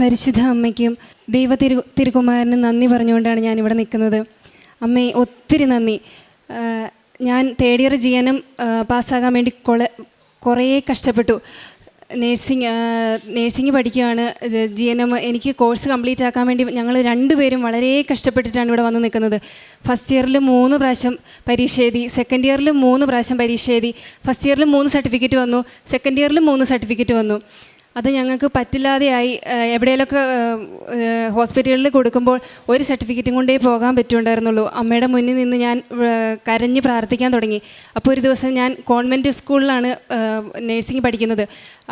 പരിശുദ്ധ അമ്മയ്ക്കും ദൈവ തിരു തിരുകുമാരനും നന്ദി പറഞ്ഞുകൊണ്ടാണ് ഞാൻ ഇവിടെ നിൽക്കുന്നത്. അമ്മേ ഒത്തിരി നന്ദി. ഞാൻ തേർഡ് ഇയർ ജീവനം പാസ്സാകാൻ വേണ്ടി കൊള കുറേ കഷ്ടപ്പെട്ടു. നേഴ്സിംഗ് നേഴ്സിംഗ് പഠിക്കുകയാണ്. ജി എൻ എം എനിക്ക് കോഴ്സ് കംപ്ലീറ്റ് ആക്കാൻ വേണ്ടി ഞങ്ങൾ രണ്ടുപേരും വളരെ കഷ്ടപ്പെട്ടിട്ടാണ് ഇവിടെ വന്ന് നിൽക്കുന്നത്. ഫസ്റ്റ് ഇയറിൽ മൂന്ന് പ്രാവശ്യം പരീക്ഷ എഴുതി സെക്കൻഡ് ഇയറിൽ മൂന്ന് പ്രാവശ്യം പരീക്ഷ എഴുതി ഫസ്റ്റ് ഇയറിൽ മൂന്ന് സർട്ടിഫിക്കറ്റ് വന്നു സെക്കൻഡ് ഇയറിൽ മൂന്ന് സർട്ടിഫിക്കറ്റ് വന്നു. അത് ഞങ്ങൾക്ക് പറ്റില്ലാതെയായി. എവിടെയെങ്കിലൊക്കെ ഹോസ്പിറ്റലിൽ കൊടുക്കുമ്പോൾ ഒരു സർട്ടിഫിക്കറ്റും കൊണ്ടേ പോകാൻ പറ്റുണ്ടായിരുന്നുള്ളൂ. അമ്മയുടെ മുന്നിൽ നിന്ന് ഞാൻ കരഞ്ഞ് പ്രാർത്ഥിക്കാൻ തുടങ്ങി. അപ്പോൾ ഒരു ദിവസം ഞാൻ കോൺവെന്റ് സ്കൂളിലാണ് നേഴ്സിംഗ് പഠിക്കുന്നത്.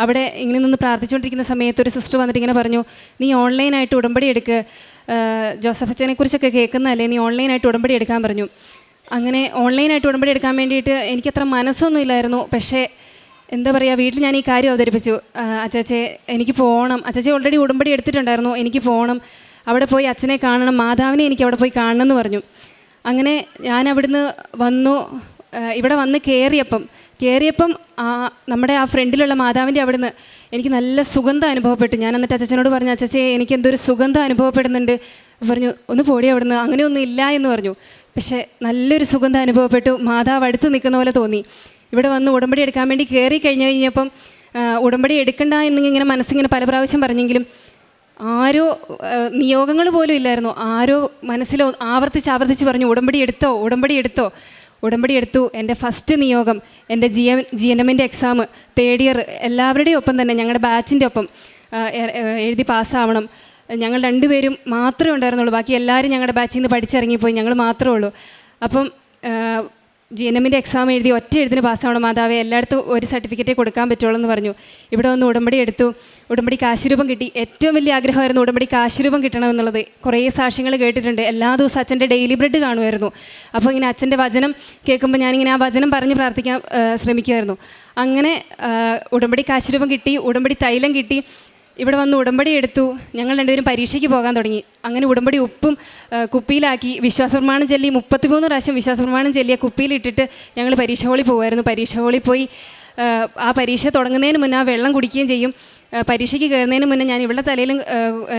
അവിടെ ഇങ്ങനെ നിന്ന് പ്രാർത്ഥിച്ചുകൊണ്ടിരിക്കുന്ന സമയത്ത് ഒരു സിസ്റ്റർ വന്നിട്ട് ഇങ്ങനെ പറഞ്ഞു നീ ഓൺലൈനായിട്ട് ഉടമ്പടി എടുക്ക്. ജോസഫ് അച്ഛനെ കുറിച്ചൊക്കെ കേൾക്കുന്നതല്ലേ നീ ഓൺലൈനായിട്ട് ഉടമ്പടി എടുക്കാൻ പറഞ്ഞു. അങ്ങനെ ഓൺലൈനായിട്ട് ഉടമ്പടി എടുക്കാൻ വേണ്ടിയിട്ട് എനിക്കത്ര മനസ്സൊന്നുമില്ലായിരുന്നു പക്ഷേ എന്താ പറയുക വീട്ടിൽ ഞാൻ ഈ കാര്യം അവതരിപ്പിച്ചു. അച്ചാച്ചെ എനിക്ക് പോകണം അച്ചാച്ചെ ഓൾറെഡി ഉടമ്പടി എടുത്തിട്ടുണ്ടായിരുന്നു. എനിക്ക് പോകണം അവിടെ പോയി അച്ഛനെ കാണണം. മാതാവിനെ എനിക്ക് അവിടെ പോയി കാണണം എന്ന് പറഞ്ഞു. അങ്ങനെ ഞാൻ അവിടുന്ന് വന്നു. ഇവിടെ വന്ന് കയറിയപ്പം കയറിയപ്പം ആ നമ്മുടെ ആ ഫ്രണ്ടിലുള്ള മാതാവിന്റെ അവിടുന്ന് എനിക്ക് നല്ല സുഗന്ധം അനുഭവപ്പെട്ടു. ഞാൻ എന്നിട്ട് അച്ഛനോട് പറഞ്ഞു അച്ഛച്ചേ എനിക്ക് എന്തൊരു സുഗന്ധം അനുഭവപ്പെടുന്നുണ്ട്. പറഞ്ഞു ഒന്ന് പോടി അവിടുന്ന്. അങ്ങനെയൊന്നും ഇല്ല എന്ന് പറഞ്ഞു. പക്ഷേ നല്ലൊരു സുഗന്ധം അനുഭവപ്പെട്ടു. മാതാവ് അടുത്ത് നിൽക്കുന്ന പോലെ തോന്നി. ഇവിടെ വന്ന് ഉടമ്പടി എടുക്കാൻ വേണ്ടി കയറി കഴിഞ്ഞ് കഴിഞ്ഞപ്പം ഉടമ്പടി എടുക്കണ്ട എന്നിങ്ങനെ മനസ്സിങ്ങനെ പല പ്രാവശ്യം പറഞ്ഞെങ്കിലും ആരോ നിയോഗങ്ങൾ പോലും ഇല്ലായിരുന്നു. ആരോ മനസ്സിലോ ആവർത്തിച്ച് ആവർത്തിച്ച് പറഞ്ഞു ഉടമ്പടി എടുത്തോ ഉടമ്പടി എടുത്തോ. ഉടമ്പടി എടുത്തു. എന്റെ ഫസ്റ്റ് നിയോഗം എന്റെ ജി എം ജി എൻ എമ്മിന്റെ എക്സാം തേർഡ് ഇയർ എല്ലാവരുടെയും ഒപ്പം തന്നെ ഞങ്ങളുടെ ബാച്ചിന്റെ ഒപ്പം എഴുതി പാസ്സാവണം. ഞങ്ങൾ രണ്ടുപേരും മാത്രമേ ഉണ്ടായിരുന്നുള്ളൂ. ബാക്കി എല്ലാവരും ഞങ്ങളുടെ ബാച്ചിൽ നിന്ന് പഠിച്ചിറങ്ങിപ്പോയി. ഞങ്ങൾ മാത്രമേ ഉള്ളൂ. അപ്പം ജി എൻ എമ്മിന്റെ എക്സാം എഴുതി ഒറ്റ എഴുതിന് പാസ്സാവണം. മാതാവേ എല്ലായിടത്തും ഒരു സർട്ടിഫിക്കറ്റേ കൊടുക്കാൻ പറ്റുള്ളൂ എന്ന് പറഞ്ഞു. ഇവിടെ വന്ന് ഉടമ്പടി എടുത്തു. ഉടമ്പടി കാശുരൂപം കിട്ടി. ഏറ്റവും വലിയ ആഗ്രഹമായിരുന്നു ഉടമ്പടി കാശുരൂപം കിട്ടണമെന്നുള്ളത്. കുറേ സാക്ഷ്യങ്ങൾ കേട്ടിട്ടുണ്ട്. എല്ലാ ദിവസവും അച്ഛന്റെ ഡെയിലി ബ്രെഡ് കാണുമായിരുന്നു. അപ്പോൾ ഇങ്ങനെ അച്ഛന്റെ വചനം കേൾക്കുമ്പോൾ ഞാനിങ്ങനെ ആ വചനം പറഞ്ഞ് പ്രാർത്ഥിക്കാൻ ശ്രമിക്കുമായിരുന്നു. അങ്ങനെ ഉടമ്പടി കാശുരൂപം കിട്ടി. ഉടമ്പടി തൈലം കിട്ടി. ഇവിടെ വന്ന് ഉടമ്പടി എടുത്തു. ഞങ്ങൾ രണ്ടുപേരും പരീക്ഷയ്ക്ക് പോകാൻ തുടങ്ങി. അങ്ങനെ ഉടമ്പടി ഉപ്പും കുപ്പിയിലാക്കി. വിശ്വാസപ്രമാണം ചൊല്ലി മുപ്പത്തിമൂന്ന് പ്രാവശ്യം വിശ്വാസപ്രമാണം ചൊല്ലിയ കുപ്പിയിലിട്ടിട്ട് ഞങ്ങൾ പരീക്ഷ ഹോളിൽ പോകുമായിരുന്നു പരീക്ഷ ഹോളിൽ പോയി ആ, പരീക്ഷ തുടങ്ങുന്നതിന് മുന്നേ ആ വെള്ളം കുടിക്കുകയും ചെയ്യും. പരീക്ഷയ്ക്ക് കയറുന്നതിന് മുന്നേ ഞാൻ ഇവിടെ തലയിലും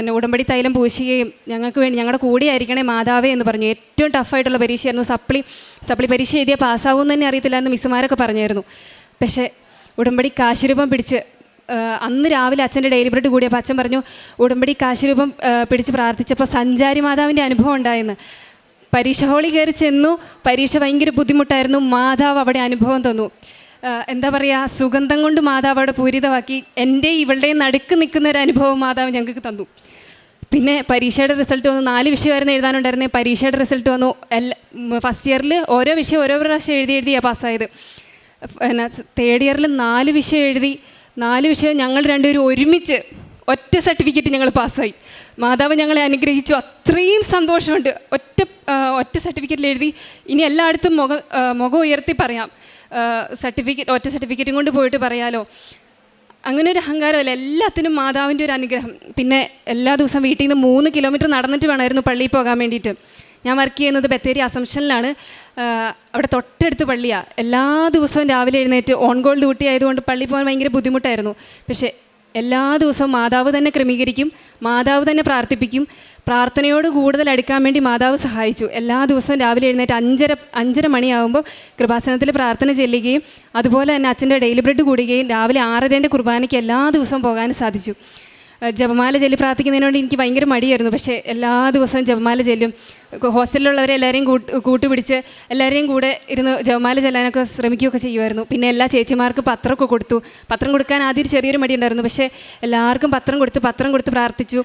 ഉടമ്പടി തൈലം പൂശുകയും ഞങ്ങൾക്ക് വേണ്ടി ഞങ്ങളുടെ കൂടെ ആയിരിക്കണേ മാതാവേ എന്ന് പറഞ്ഞു. ഏറ്റവും ടഫായിട്ടുള്ള പരീക്ഷയായിരുന്നു. സപ്ലി സപ്ലി പരീക്ഷ എഴുതിയാൽ പാസ്സാവുമെന്ന് തന്നെ അറിയത്തില്ല എന്ന് മിസ്സുമാരൊക്കെ പറഞ്ഞായിരുന്നു. പക്ഷേ ഉടമ്പടി കാശുരൂപം പിടിച്ച് അന്ന് രാവിലെ അച്ഛന്റെ ഡെയിലി കൂടിയപ്പോൾ അച്ഛൻ പറഞ്ഞു ഉടമ്പടി കാശിരൂപം പിടിച്ച് പ്രാർത്ഥിച്ചപ്പോൾ സഞ്ചാരി മാതാവിന്റെ അനുഭവം ഉണ്ടായെന്ന്. പരീക്ഷ ഹോളി കയറി ചെന്നു. പരീക്ഷ ഭയങ്കര ബുദ്ധിമുട്ടായിരുന്നു. മാതാവ് അവിടെ അനുഭവം തന്നു. എന്താ പറയുക സുഗന്ധം കൊണ്ട് മാതാവ് അവിടെ പൂരിതമാക്കി. എന്റെ ഇവളുടെ നടുക്ക് നിൽക്കുന്ന ഒരു അനുഭവം മാതാവ് ഞങ്ങൾക്ക് തന്നു. പിന്നെ പരീക്ഷയുടെ റിസൾട്ട് വന്നു. നാല് വിഷയമായിരുന്നു എഴുതാനുണ്ടായിരുന്നത് പരീക്ഷയുടെ റിസൾട്ട് വന്നു. എല്ലാ ഫസ്റ്റ് ഇയറിൽ ഓരോ വിഷയം ഓരോ പ്രാവശ്യം എഴുതി എഴുതിയാണ് പാസ്സായത്. പിന്നെ തേർഡ് ഇയറിൽ നാല് വിഷയം എഴുതി. നാല് വിഷയം ഞങ്ങൾ രണ്ടുപേരും ഒരുമിച്ച് ഒറ്റ സർട്ടിഫിക്കറ്റ് ഞങ്ങൾ പാസ്സായി. മാതാവ് ഞങ്ങളെ അനുഗ്രഹിച്ചു. അത്രയും സന്തോഷമുണ്ട്. ഒറ്റ ഒറ്റ സർട്ടിഫിക്കറ്റിൽ എഴുതി ഇനി എല്ലായിടത്തും മുഖം മുഖം ഉയർത്തി പറയാം. സർട്ടിഫിക്കറ്റ് ഒറ്റ സർട്ടിഫിക്കറ്റും കൊണ്ട് പോയിട്ട് പറയാലോ. അങ്ങനെ ഒരു അഹങ്കാരമല്ല. എല്ലാത്തിനും മാതാവിന്റെ ഒരു അനുഗ്രഹം. പിന്നെ എല്ലാ ദിവസവും വീട്ടിൽ നിന്ന് മൂന്ന് കിലോമീറ്റർ നടന്നിട്ട് വേണമായിരുന്നു പള്ളിയിൽ പോകാൻ വേണ്ടിയിട്ട്. ഞാൻ വർക്ക് ചെയ്യുന്നത് ബത്തേരി അസംഷനിലാണ്. അവിടെ തൊട്ടടുത്ത് പള്ളിയാണ് എല്ലാ ദിവസവും രാവിലെ എഴുന്നേറ്റ് ഓൺ ഗോൾ ഡ്യൂട്ടി ആയതുകൊണ്ട് പള്ളി പോകാൻ ഭയങ്കര ബുദ്ധിമുട്ടായിരുന്നു. പക്ഷേ എല്ലാ ദിവസവും മാതാവ് തന്നെ ക്രമീകരിക്കും മാതാവ് തന്നെ പ്രാർത്ഥിപ്പിക്കും. പ്രാർത്ഥനയോട് കൂടുതൽ അടുക്കാൻ വേണ്ടി മാതാവ് സഹായിച്ചു. എല്ലാ ദിവസവും രാവിലെ എഴുന്നേറ്റ് അഞ്ചര അഞ്ചര മണിയാകുമ്പോൾ കൃപാസനത്തിൽ പ്രാർത്ഥന ചെല്ലുകയും അതുപോലെ തന്നെ അച്ഛന്റെ ഡെയിലി ബ്രെഡ് കൂടുകയും രാവിലെ ആറരേന്റെ കുർബാനയ്ക്ക് എല്ലാ ദിവസവും പോകാനും സാധിച്ചു. ജപമാല ചൊല്ലി പ്രാർത്ഥിക്കുന്നതിനോട് എനിക്ക് ഭയങ്കര മടിയായിരുന്നു. പക്ഷേ എല്ലാ ദിവസവും ജപമാല ചെല്ലും. ഹോസ്റ്റലിലുള്ളവരെ എല്ലാവരെയും കൂട്ട് കൂട്ടുപിടിച്ച് എല്ലാവരെയും കൂടെ ഇരുന്ന് ജപമാല ചെല്ലാനൊക്കെ ശ്രമിക്കുകയൊക്കെ ചെയ്യുമായിരുന്നു. പിന്നെ എല്ലാ ചേച്ചിമാർക്ക് പത്രമൊക്കെ കൊടുത്തു. പത്രം കൊടുക്കാൻ ആദ്യം ചെറിയൊരു മടി ഉണ്ടായിരുന്നു പക്ഷേ എല്ലാവർക്കും പത്രം കൊടുത്ത് പത്രം കൊടുത്ത് പ്രാർത്ഥിച്ചു.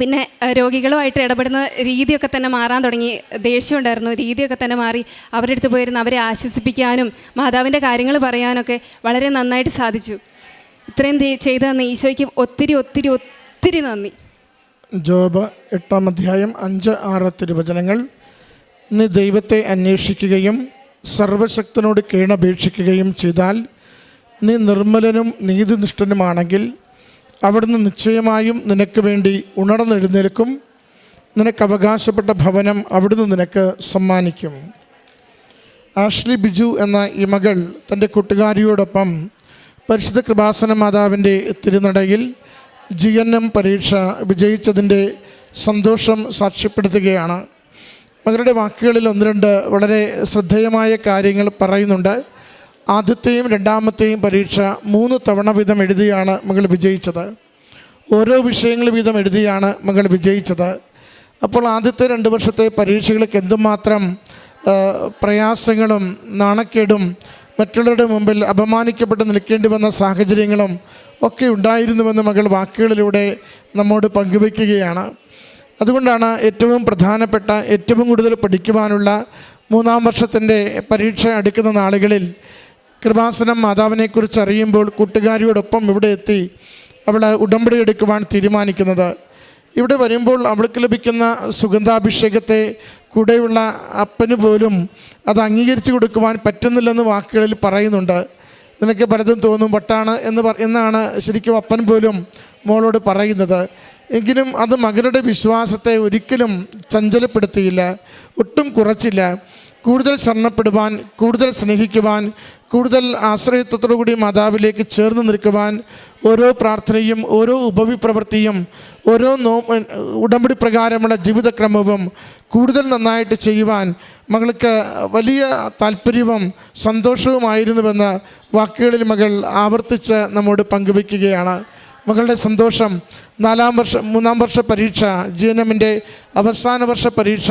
പിന്നെ രോഗികളുമായിട്ട് ഇടപെടുന്ന രീതിയൊക്കെ തന്നെ മാറാൻ തുടങ്ങി. ദേഷ്യം ഉണ്ടായിരുന്നു. രീതിയൊക്കെ തന്നെ മാറി അവരുടെ അടുത്ത് പോയിരുന്ന് അവരെ ആശ്വസിപ്പിക്കാനും മാതാവിന്റെ കാര്യങ്ങൾ പറയാനൊക്കെ വളരെ നന്നായിട്ട് സാധിച്ചു. ഇത്രയും ചെയ്ത തന്ന ഈശോയ്ക്ക് ഒത്തിരി ഒത്തിരി ഒത്തിരി നന്ദി. ജോബ് എട്ടാം അധ്യായം അഞ്ച് ആറ് തിരുവചനങ്ങൾ നീ ദൈവത്തെ അന്വേഷിക്കുകയും സർവശക്തനോട് കീണപേക്ഷിക്കുകയും ചെയ്താൽ നീ നിർമ്മലനും നീതിനിഷ്ഠനുമാണെങ്കിൽ അവിടുന്ന് നിശ്ചയമായും നിനക്ക് വേണ്ടി ഉണർന്നെഴുന്നേൽക്കും. നിനക്ക് അവകാശപ്പെട്ട ഭവനം അവിടുന്ന് നിനക്ക് സമ്മാനിക്കും. ആഷ്ലി ബിജു എന്ന ഈ മകൾ തന്റെ കൂട്ടുകാരിയോടൊപ്പം പരിശുദ്ധ കൃപാസന മാതാവിന്റെ തിരുനടയിൽ ജി എൻ എം പരീക്ഷ വിജയിച്ചതിന്റെ സന്തോഷം സാക്ഷ്യപ്പെടുത്തുകയാണ്. മകളുടെ വാക്കുകളിൽ ഒന്ന് രണ്ട് വളരെ ശ്രദ്ധേയമായ കാര്യങ്ങൾ പറയുന്നുണ്ട്. ആദ്യത്തെയും രണ്ടാമത്തെയും പരീക്ഷ മൂന്ന് തവണ വീതം എഴുതിയാണ് മകൾ വിജയിച്ചത്. ഓരോ വിഷയങ്ങൾ വീതം എഴുതിയാണ് മകൾ വിജയിച്ചത്. അപ്പോൾ ആദ്യത്തെ രണ്ട് വർഷത്തെ പരീക്ഷകൾക്ക് എന്തുമാത്രം പ്രയാസങ്ങളും നാണക്കേടും മറ്റുള്ളവരുടെ മുമ്പിൽ അപമാനിക്കപ്പെട്ട് നിൽക്കേണ്ടി വന്ന സാഹചര്യങ്ങളും ഒക്കെ ഉണ്ടായിരുന്നുവെന്ന് മകൾ വാക്കുകളിലൂടെ നമ്മോട് പങ്കുവയ്ക്കുകയാണ്. അതുകൊണ്ടാണ് ഏറ്റവും പ്രധാനപ്പെട്ട ഏറ്റവും കൂടുതൽ പഠിക്കുവാനുള്ള മൂന്നാം വർഷത്തിന്റെ പരീക്ഷ അടുക്കുന്ന നാളുകളിൽ കൃപാസനം മാതാവിനെക്കുറിച്ച് അറിയുമ്പോൾ കൂട്ടുകാരിയോടൊപ്പം ഇവിടെ എത്തി അവൾ ഉടമ്പടി എടുക്കുവാൻ തീരുമാനിക്കുന്നത്. ഇവിടെ വരുമ്പോൾ അവൾക്ക് ലഭിക്കുന്ന സുഗന്ധാഭിഷേകത്തെ കൂടെയുള്ള അപ്പന് പോലും അത് അംഗീകരിച്ചു കൊടുക്കുവാൻ പറ്റുന്നില്ലെന്ന് വാക്കുകളിൽ പറയുന്നുണ്ട്. നിനക്ക് പലതും തോന്നും വട്ടാണ് എന്ന് പറ എന്നാണ് ശരിക്കും അപ്പൻ പോലും മോളോട് പറയുന്നത്. എങ്കിലും അത് മകനുടെ വിശ്വാസത്തെ ഒരിക്കലും ചഞ്ചലപ്പെടുത്തിയില്ല ഒട്ടും കുറച്ചില്ല. കൂടുതൽ ശരണപ്പെടുവാൻ കൂടുതൽ സ്നേഹിക്കുവാൻ കൂടുതൽ ആശ്രയത്വത്തോടു കൂടി മാതാവിലേക്ക് ചേർന്ന് നിൽക്കുവാൻ ഓരോ പ്രാർത്ഥനയും ഓരോ ഉപവിപ്രവൃത്തിയും ഓരോ നോ ഉടമ്പടി പ്രകാരമുള്ള ജീവിതക്രമവും കൂടുതൽ നന്നായിട്ട് ചെയ്യുവാൻ മകൾക്ക് വലിയ താല്പര്യവും സന്തോഷവുമായിരുന്നുവെന്ന് വാക്കുകളിൽ മകൾ ആവർത്തിച്ച് നമ്മോട് പങ്കുവയ്ക്കുകയാണ്. മകളുടെ സന്തോഷം നാലാം വർഷ മൂന്നാം വർഷ പരീക്ഷ ജി എൻ എമ്മിന്റെ അവസാന വർഷ പരീക്ഷ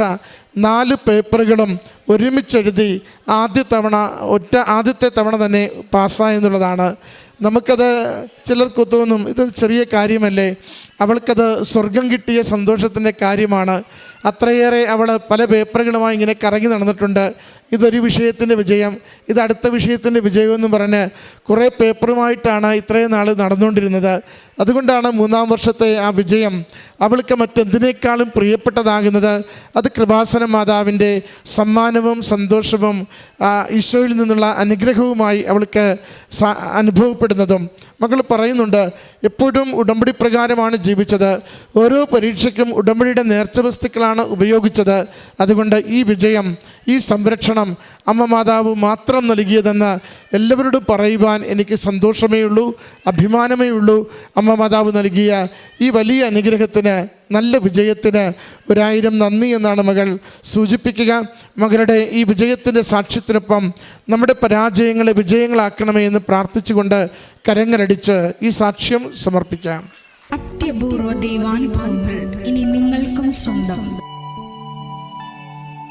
നാല് പേപ്പറുകളും ഒരുമിച്ചെഴുതി ആദ്യ തവണ ഒറ്റ ആദ്യത്തെ തവണ തന്നെ പാസ്സായെന്നുള്ളതാണ് നമുക്കത് ചിലർക്ക് തോന്നും ഇത് ചെറിയ കാര്യമല്ലേ? അവൾക്കത് സ്വർഗം കിട്ടിയ സന്തോഷത്തിന്റെ കാര്യമാണ്. അത്രയേറെ അവൾ പല പേപ്പറുകളുമായി ഇങ്ങനെ കറങ്ങി നടന്നിട്ടുണ്ട്. ഇതൊരു വിഷയത്തിന്റെ വിജയം. ഇത് അടുത്ത വിഷയത്തിന്റെ വിജയം എന്ന് പറഞ്ഞ് കുറേ പേപ്പറുമായിട്ടാണ് ഇത്രയും നാൾ നടന്നുകൊണ്ടിരുന്നത്. അതുകൊണ്ടാണ് മൂന്നാം വർഷത്തെ ആ വിജയം അവൾക്ക് മറ്റെന്തിനേക്കാളും പ്രിയപ്പെട്ടതാകുന്നത്. അത് കൃപാസന മാതാവിന്റെ സമ്മാനവും സന്തോഷവും ഈശോയിൽ നിന്നുള്ള അനുഗ്രഹവുമായി അവൾക്ക് അനുഭവപ്പെടുന്നതും. മകൾ പറയുന്നുണ്ട് എപ്പോഴും ഉടമ്പടി പ്രകാരമാണ് ജീവിച്ചത്. ഓരോ പരീക്ഷയ്ക്കും ഉടമ്പടിയുടെ നേർച്ച വസ്തുക്കളാണ് ഉപയോഗിച്ചത്. അതുകൊണ്ട് ഈ വിജയം ഈ സംരക്ഷണം അമ്മ മാതാവ് മാത്രം നൽകിയതെന്ന് എല്ലാവരോടും പറയുവാൻ എനിക്ക് സന്തോഷമേ ഉള്ളൂ അഭിമാനമേ ഉള്ളൂ. അമ്മ മാതാവ് നൽകിയ ഈ വലിയ അനുഗ്രഹത്തിന് നല്ല വിജയത്തിന് ഒരായിരം നന്ദി എന്നാണ് മകൾ സൂചിപ്പിക്കുക. മകളുടെ ഈ വിജയത്തിന്റെ സാക്ഷ്യത്തിനൊപ്പം നമ്മുടെ പരാജയങ്ങളെ വിജയങ്ങളാക്കണമേ എന്ന് പ്രാർത്ഥിച്ചുകൊണ്ട് കരങ്ങളടിച്ച് ഈ സാക്ഷ്യം സമർപ്പിക്കാം. അത്യപൂർവ ദൈവാനുഭവങ്ങൾ ഇനി നിങ്ങൾക്കും സ്വന്തം.